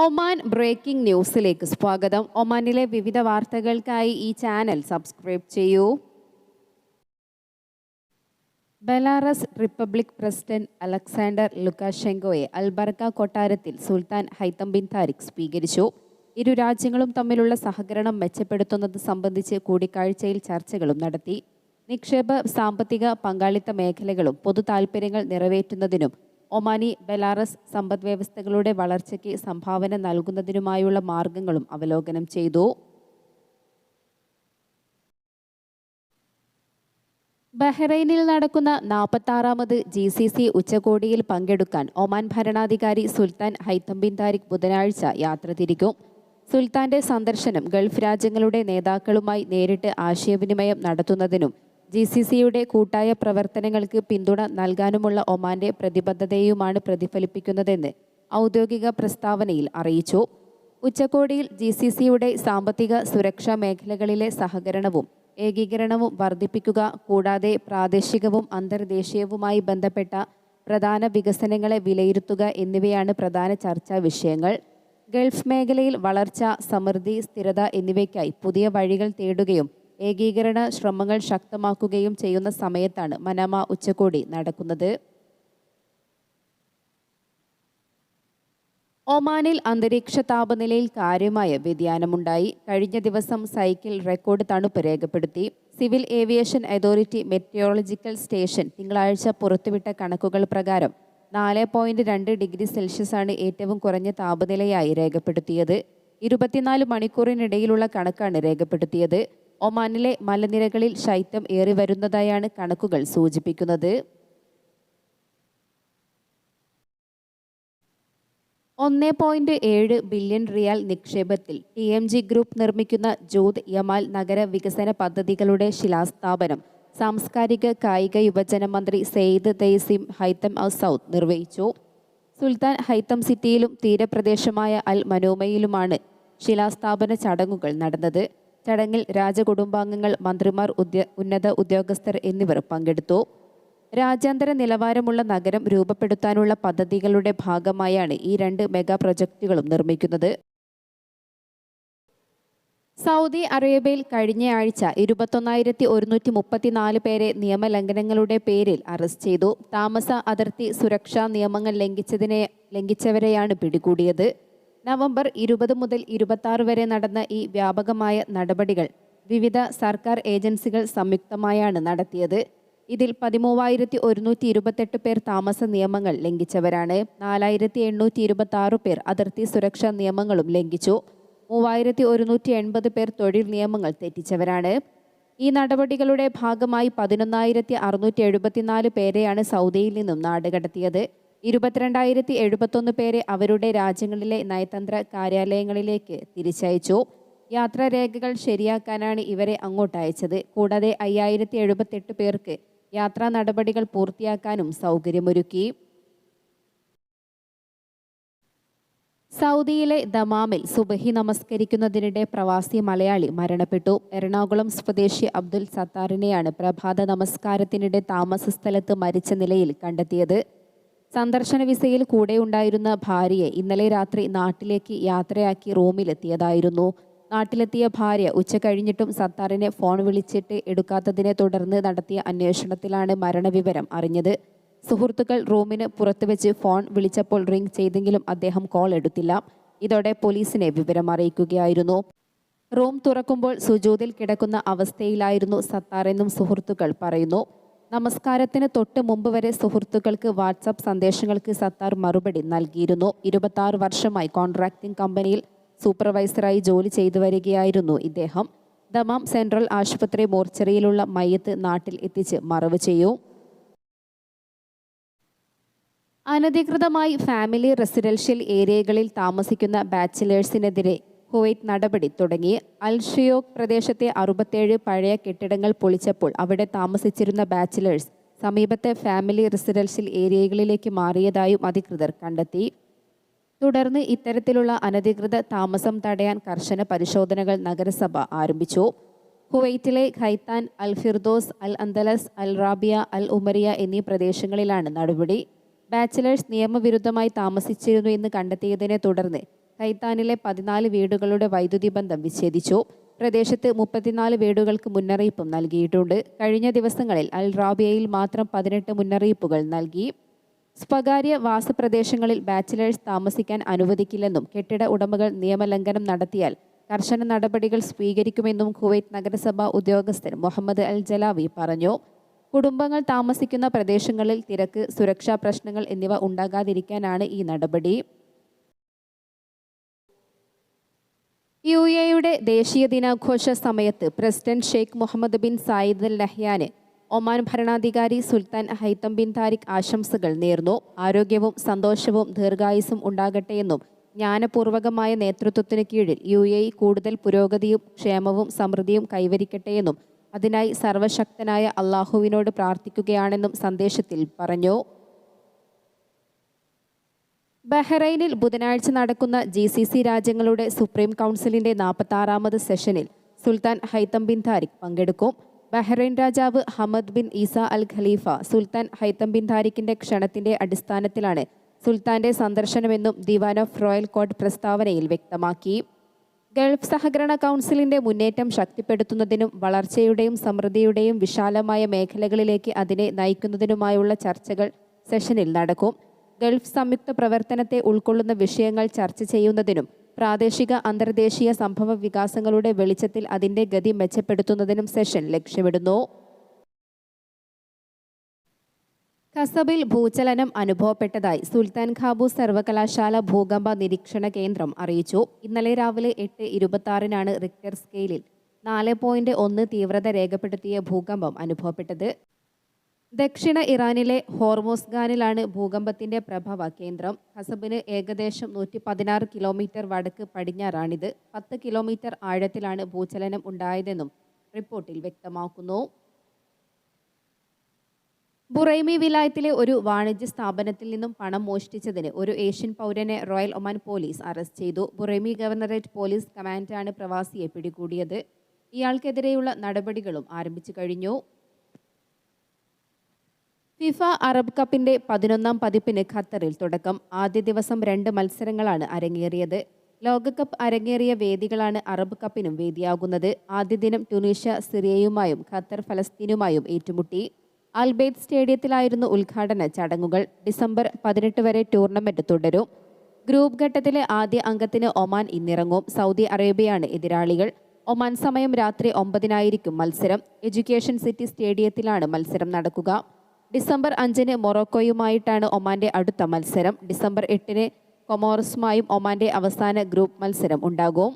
Oman breaking ന്യൂസിലേക്ക് സ്വാഗതം. ഒമാനിലെ വിവിധ വാർത്തകൾക്കായി ഈ ചാനൽ സബ്സ്ക്രൈബ് ചെയ്യൂ. ബെലാറസ് റിപ്പബ്ലിക് പ്രസിഡന്റ് അലക്സാണ്ടർ ലുക്കാഷെങ്കോയെ അൽബർക്ക കൊട്ടാരത്തിൽ സുൽത്താൻ ഹൈത്തം ബിൻ താരിഖ് സ്വീകരിച്ചു. ഇരു രാജ്യങ്ങളും തമ്മിലുള്ള സഹകരണം മെച്ചപ്പെടുത്തുന്നത് സംബന്ധിച്ച് കൂടിക്കാഴ്ചയിൽ ചർച്ചകളും നടത്തി. നിക്ഷേപ സാമ്പത്തിക പങ്കാളിത്ത മേഖലകളും പൊതു താൽപ്പര്യങ്ങൾ നിറവേറ്റുന്നതിനും ഒമാനി ബെലാറസ് സമ്പദ് വ്യവസ്ഥകളുടെ വളർച്ചയ്ക്ക് സംഭാവന നൽകുന്നതിനുമായുള്ള മാർഗങ്ങളും അവലോകനം ചെയ്തു. ബഹ്റൈനിൽ നടക്കുന്ന നാൽപ്പത്താറാമത് ജി സി സി ഉച്ചകോടിയിൽ പങ്കെടുക്കാൻ ഒമാൻ ഭരണാധികാരി സുൽത്താൻ ഹൈത്തം ബിൻ താരിഖ് ബുധനാഴ്ച യാത്ര തിരിക്കും. സുൽത്താന്റെ സന്ദർശനം ഗൾഫ് രാജ്യങ്ങളുടെ നേതാക്കളുമായി നേരിട്ട് ആശയവിനിമയം നടത്തുന്നതിനും ജി സി സിയുടെ കൂട്ടായ പ്രവർത്തനങ്ങൾക്ക് പിന്തുണ നൽകാനുമുള്ള ഒമാന്റെ പ്രതിബദ്ധതയുമാണ് പ്രതിഫലിപ്പിക്കുന്നതെന്ന് ഔദ്യോഗിക പ്രസ്താവനയിൽ അറിയിച്ചു. ഉച്ചകോടിയിൽ ജി സി സിയുടെ സാമ്പത്തിക സുരക്ഷാ മേഖലകളിലെ സഹകരണവും ഏകീകരണവും വർദ്ധിപ്പിക്കുക കൂടാതെ പ്രാദേശികവും അന്തർദേശീയവുമായി ബന്ധപ്പെട്ട പ്രധാന വികസനങ്ങളെ വിലയിരുത്തുക എന്നിവയാണ് പ്രധാന ചർച്ചാ വിഷയങ്ങൾ. ഗൾഫ് മേഖലയിൽ വളർച്ച സമൃദ്ധി സ്ഥിരത എന്നിവയ്ക്കായി പുതിയ വഴികൾ തേടുകയും ഏകീകരണ ശ്രമങ്ങൾ ശക്തമാക്കുകയും ചെയ്യുന്ന സമയത്താണ് മനാമ ഉച്ചകോടി നടക്കുന്നത്. ഒമാനിൽ അന്തരീക്ഷ താപനിലയിൽ കാര്യമായ വ്യതിയാനമുണ്ടായി. കഴിഞ്ഞ ദിവസം സൈക്കിൾ റെക്കോർഡ് തണുപ്പ് രേഖപ്പെടുത്തി. Civil aviation authority meteorological station തിങ്കളാഴ്ച പുറത്തുവിട്ട കണക്കുകൾ പ്രകാരം നാല് പോയിന്റ് രണ്ട് ഡിഗ്രി സെൽഷ്യസാണ് ഏറ്റവും കുറഞ്ഞ താപനിലയായി രേഖപ്പെടുത്തിയത്. ഇരുപത്തിനാല് മണിക്കൂറിനിടയിലുള്ള കണക്കാണ് രേഖപ്പെടുത്തിയത്. ഒമാനിലെ മലനിരകളിൽ ശൈത്യം ഏറി വരുന്നതായാണ് കണക്കുകൾ സൂചിപ്പിക്കുന്നത്. ഒന്ന് പോയിന്റ് ഏഴ് ബില്യൺ റിയാൽ നിക്ഷേപത്തിൽ ടി എം ജി ഗ്രൂപ്പ് നിർമ്മിക്കുന്ന ജൂത് യമാൽ നഗര വികസന പദ്ധതികളുടെ ശിലാസ്ഥാപനം സാംസ്കാരിക കായിക യുവജന മന്ത്രി സെയ്ദ് തെയ്സിം ഹൈത്തം സൗദ് നിർവഹിച്ചു. സുൽത്താൻ ഹൈത്തം സിറ്റിയിലും തീരപ്രദേശമായ അൽ മനോമയിലുമാണ് ശിലാസ്ഥാപന ചടങ്ങുകൾ നടന്നത്. ചടങ്ങിൽ രാജകുടുംബാംഗങ്ങൾ മന്ത്രിമാർ ഉന്നത ഉദ്യോഗസ്ഥർ എന്നിവർ പങ്കെടുത്തു. രാജ്യാന്തര നിലവാരമുള്ള നഗരം രൂപപ്പെടുത്താനുള്ള പദ്ധതികളുടെ ഭാഗമായാണ് ഈ രണ്ട് മെഗാ പ്രൊജക്ടുകളും നിർമ്മിക്കുന്നത്. സൗദി അറേബ്യയിൽ കഴിഞ്ഞയാഴ്ച ഇരുപത്തൊന്നായിരത്തി ഒരുന്നൂറ്റി മുപ്പത്തിനാല് പേരെ നിയമലംഘനങ്ങളുടെ പേരിൽ അറസ്റ്റ് ചെയ്തു. താമസ അതിർത്തി സുരക്ഷാ നിയമങ്ങൾ ലംഘിച്ചതിനെ ലംഘിച്ചവരെയാണ് പിടികൂടിയത്. നവംബർ ഇരുപത് മുതൽ ഇരുപത്തി വരെ നടന്ന ഈ വ്യാപകമായ നടപടികൾ വിവിധ സർക്കാർ ഏജൻസികൾ സംയുക്തമായാണ് നടത്തിയത്. ഇതിൽ പതിമൂവായിരത്തി ഒരുന്നൂറ്റി ഇരുപത്തെട്ട് പേർ താമസ നിയമങ്ങൾ ലംഘിച്ചവരാണ്. നാലായിരത്തി എണ്ണൂറ്റി ഇരുപത്തി ആറ് പേർ അതിർത്തി സുരക്ഷാ നിയമങ്ങളും ലംഘിച്ചു. മൂവായിരത്തി ഒരുന്നൂറ്റി എൺപത് പേർ തൊഴിൽ നിയമങ്ങൾ തെറ്റിച്ചവരാണ്. ഈ നടപടികളുടെ ഭാഗമായി പതിനൊന്നായിരത്തി അറുന്നൂറ്റി എഴുപത്തിനാല് പേരെയാണ് സൗദിയിൽ നിന്നും നാടുകടത്തിയത്. ഇരുപത്തിരണ്ടായിരത്തി എഴുപത്തൊന്ന് പേരെ അവരുടെ രാജ്യങ്ങളിലെ നയതന്ത്ര കാര്യാലയങ്ങളിലേക്ക് തിരിച്ചയച്ചു. യാത്രാരേഖകൾ ശരിയാക്കാനാണ് ഇവരെ അങ്ങോട്ട് അയച്ചത് കൂടാതെ അയ്യായിരത്തി എഴുപത്തെട്ട് പേർക്ക് യാത്രാ നടപടികൾ പൂർത്തിയാക്കാനും സൗകര്യമൊരുക്കി. സൗദിയിലെ ദമാമിൽ സുബഹി നമസ്കരിക്കുന്നതിനിടെ പ്രവാസി മലയാളി മരണപ്പെട്ടു. എറണാകുളം സ്വദേശി അബ്ദുൽ സത്താറിനെയാണ് പ്രഭാത നമസ്കാരത്തിനിടെ താമസ സ്ഥലത്ത് മരിച്ച നിലയിൽ കണ്ടെത്തിയത്. സന്ദർശന വിസയിൽ കൂടെ ഉണ്ടായിരുന്ന ഭാര്യയെ ഇന്നലെ രാത്രി നാട്ടിലേക്ക് യാത്രയാക്കി റൂമിലെത്തിയതായിരുന്നു. നാട്ടിലെത്തിയ ഭാര്യ ഉച്ച കഴിഞ്ഞിട്ടും സത്താറിനെ ഫോൺ വിളിച്ചിട്ട് എടുക്കാത്തതിനെ തുടർന്ന് നടത്തിയ അന്വേഷണത്തിലാണ് മരണവിവരം അറിഞ്ഞത്. സുഹൃത്തുക്കൾ റൂമിന് പുറത്തു വെച്ച് ഫോൺ വിളിച്ചപ്പോൾ റിംഗ് ചെയ്തെങ്കിലും അദ്ദേഹം കോൾ എടുത്തില്ല. ഇതോടെ പോലീസിനെ വിവരം അറിയിക്കുകയായിരുന്നു. റൂം തുറക്കുമ്പോൾ സുജൂതിൽ കിടക്കുന്ന അവസ്ഥയിലായിരുന്നു സത്താറെന്നും സുഹൃത്തുക്കൾ പറയുന്നു. നമസ്കാരത്തിന് തൊട്ട് മുമ്പ് വരെ സുഹൃത്തുക്കൾക്ക് വാട്സപ്പ് സന്ദേശങ്ങൾക്ക് സത്താർ മറുപടി നൽകിയിരുന്നു. ഇരുപത്തി വർഷമായി കോൺട്രാക്ടിംഗ് കമ്പനിയിൽ സൂപ്പർവൈസറായി ജോലി ചെയ്തു വരികയായിരുന്നു ഇദ്ദേഹം. ദമാം സെൻട്രൽ ആശുപത്രി മോർച്ചറിയിലുള്ള മയത്ത് നാട്ടിൽ എത്തിച്ച് മറവ് ചെയ്യും. അനധികൃതമായി ഫാമിലി റെസിഡൻഷ്യൽ ഏരിയകളിൽ താമസിക്കുന്ന ബാച്ചിലേഴ്സിനെതിരെ കുവൈറ്റ് നടപടി തുടങ്ങി. അൽഷിയോക് പ്രദേശത്തെ അറുപത്തേഴ് പഴയ കെട്ടിടങ്ങൾ പൊളിച്ചപ്പോൾ അവിടെ താമസിച്ചിരുന്ന ബാച്ചിലേഴ്സ് സമീപത്തെ ഫാമിലി റെസിഡൻഷ്യൽ ഏരിയകളിലേക്ക് മാറിയതായും അധികൃതർ കണ്ടെത്തി. തുടർന്ന് ഇത്തരത്തിലുള്ള അനധികൃത താമസം തടയാൻ കർശന പരിശോധനകൾ നഗരസഭ ആരംഭിച്ചു. കുവൈറ്റിലെ ഖൈത്താൻ അൽ ഫിർദോസ് അൽ അന്തലസ് അൽ റാബിയ അൽ ഉമരിയ എന്നീ പ്രദേശങ്ങളിലാണ് നടപടി. ബാച്ചിലേഴ്സ് നിയമവിരുദ്ധമായി താമസിച്ചിരുന്നു എന്ന് കണ്ടെത്തിയതിനെ തുടർന്ന് കൈത്താനിലെ പതിനാല് വീടുകളുടെ വൈദ്യുതി ബന്ധം വിച്ഛേദിച്ചു. പ്രദേശത്ത് മുപ്പത്തിനാല് വീടുകൾക്ക് മുന്നറിയിപ്പും നൽകിയിട്ടുണ്ട്. കഴിഞ്ഞ ദിവസങ്ങളിൽ അൽ റാബിയയിൽ മാത്രം പതിനെട്ട് മുന്നറിയിപ്പുകൾ നൽകി. സ്വകാര്യ വാസപ്രദേശങ്ങളിൽ ബാച്ചിലേഴ്സ് താമസിക്കാൻ അനുവദിക്കില്ലെന്നും കെട്ടിട ഉടമകൾ നിയമലംഘനം നടത്തിയാൽ കർശന നടപടികൾ സ്വീകരിക്കുമെന്നും കുവൈറ്റ് നഗരസഭാ ഉദ്യോഗസ്ഥൻ മുഹമ്മദ് അൽ ജലാവി പറഞ്ഞു. കുടുംബങ്ങൾ താമസിക്കുന്ന പ്രദേശങ്ങളിൽ തിരക്ക് സുരക്ഷാ പ്രശ്നങ്ങൾ എന്നിവ ഉണ്ടാകാതിരിക്കാനാണ് ഈ നടപടി. യു എയുടെ ദേശീയ ദിനാഘോഷ സമയത്ത് president Sheikh Mohammed bin Zayed Al നഹ്യാന് Oman ഭരണാധികാരി സുൽത്താൻ ഹൈത്തം ബിൻ താരിഖ് ആശംസകൾ നേർന്നു. ആരോഗ്യവും സന്തോഷവും ദീർഘായുസും ഉണ്ടാകട്ടെയെന്നും ജ്ഞാനപൂർവകമായ നേതൃത്വത്തിന് കീഴിൽ യു എ കൂടുതൽ പുരോഗതിയും ക്ഷേമവും സമൃദ്ധിയും കൈവരിക്കട്ടെയെന്നും അതിനായി സർവശക്തനായ അള്ളാഹുവിനോട് പ്രാർത്ഥിക്കുകയാണെന്നും സന്ദേശത്തിൽ പറഞ്ഞു. ബഹ്റൈനിൽ ബുധനാഴ്ച നടക്കുന്ന ജി സി സി രാജ്യങ്ങളുടെ സുപ്രീം കൗൺസിലിന്റെ നാൽപ്പത്താറാമത് സെഷനിൽ സുൽത്താൻ ഹൈത്തം ബിൻ താരിഖ് പങ്കെടുക്കും. ബഹ്റൈൻ രാജാവ് Hamad bin Isa Al Khalifa Sultan Haitham bin താരിഖിന്റെ ക്ഷണത്തിന്റെ അടിസ്ഥാനത്തിലാണ് സുൽത്താന്റെ സന്ദർശനമെന്നും ദിവാൻ ഓഫ് റോയൽ കോർട്ട് പ്രസ്താവനയിൽ വ്യക്തമാക്കി. ഗൾഫ് സഹകരണ കൗൺസിലിന്റെ മുന്നേറ്റം ശക്തിപ്പെടുത്തുന്നതിനും വളർച്ചയുടെയും സമൃദ്ധിയുടെയും വിശാലമായ മേഖലകളിലേക്ക് അതിനെ നയിക്കുന്നതിനുമായുള്ള ചർച്ചകൾ സെഷനിൽ നടക്കും. ഗൾഫ് സംയുക്ത പ്രവർത്തനത്തെ ഉൾക്കൊള്ളുന്ന വിഷയങ്ങൾ ചർച്ച ചെയ്യുന്നതിനും പ്രാദേശിക അന്തർദേശീയ സംഭവ വികാസങ്ങളുടെ വെളിച്ചത്തിൽ അതിന്റെ ഗതി മെച്ചപ്പെടുത്തുന്നതിനും സെഷൻ ലക്ഷ്യമിടുന്നു. കസബിൽ ഭൂചലനം അനുഭവപ്പെട്ടതായി സുൽത്താൻ ഖാബു സർവകലാശാല ഭൂകമ്പ നിരീക്ഷണ കേന്ദ്രം അറിയിച്ചു. ഇന്നലെ രാവിലെ എട്ട് ഇരുപത്തി റിക്ടർ സ്കെയിലിൽ നാല് പോയിന്റ് ഒന്ന് തീവ്രത രേഖപ്പെടുത്തിയ ഭൂകമ്പം അനുഭവപ്പെട്ടത്. ദക്ഷിണ ഇറാനിലെ ഹോർമോസ്ഗാനിലാണ് ഭൂകമ്പത്തിന്റെ പ്രഭവ കേന്ദ്രം. ഹസബിന് ഏകദേശം നൂറ്റി പതിനാറ് കിലോമീറ്റർ വടക്ക് പടിഞ്ഞാറാണിത്. പത്ത് കിലോമീറ്റർ ആഴത്തിലാണ് ഭൂചലനം ഉണ്ടായതെന്നും റിപ്പോർട്ടിൽ വ്യക്തമാക്കുന്നു. ബുറൈമി വിലായത്തിലെ ഒരു വാണിജ്യ സ്ഥാപനത്തിൽ നിന്നും പണം മോഷ്ടിച്ചതിന് ഒരു ഏഷ്യൻ പൗരനെ റോയൽ ഒമാൻ പോലീസ് അറസ്റ്റ് ചെയ്തു. ബുറൈമി ഗവർണറേറ്റ് പോലീസ് കമാൻഡാണ് പ്രവാസിയെ പിടികൂടിയത്. ഇയാൾക്കെതിരെയുള്ള നടപടികളും ആരംഭിച്ചു കഴിഞ്ഞു. ഫിഫ അറബ് കപ്പിന്റെ പതിനൊന്നാം പതിപ്പിന് ഖത്തറിൽ തുടക്കം. ആദ്യ ദിവസം രണ്ട് മത്സരങ്ങളാണ് അരങ്ങേറിയത്. ലോകകപ്പ് അരങ്ങേറിയ വേദികളാണ് അറബ് കപ്പിനും വേദിയാകുന്നത്. ആദ്യ ദിനം ടുണീഷ്യ സിറിയയുമായും ഖത്തർ ഫലസ്തീനുമായും ഏറ്റുമുട്ടി. അൽബേദ് സ്റ്റേഡിയത്തിലായിരുന്നു ഉദ്ഘാടന ചടങ്ങുകൾ. ഡിസംബർ പതിനെട്ട് വരെ ടൂർണമെന്റ് തുടരും. ഗ്രൂപ്പ് ഘട്ടത്തിലെ ആദ്യ അംഗത്തിന് ഒമാൻ ഇന്നിറങ്ങും. സൗദി അറേബ്യയാണ് എതിരാളികൾ. ഒമാൻ സമയം രാത്രി ഒമ്പതിനായിരിക്കും മത്സരം. എഡ്യൂക്കേഷൻ സിറ്റി സ്റ്റേഡിയത്തിലാണ് മത്സരം നടക്കുക. ഡിസംബർ അഞ്ചിന് മൊറോക്കോയുമായിട്ടാണ് ഒമാന്റെ അടുത്ത മത്സരം. ഡിസംബർ എട്ടിന് കൊമോറസുമായും ഒമാന്റെ അവസാന ഗ്രൂപ്പ് മത്സരം ഉണ്ടാകും.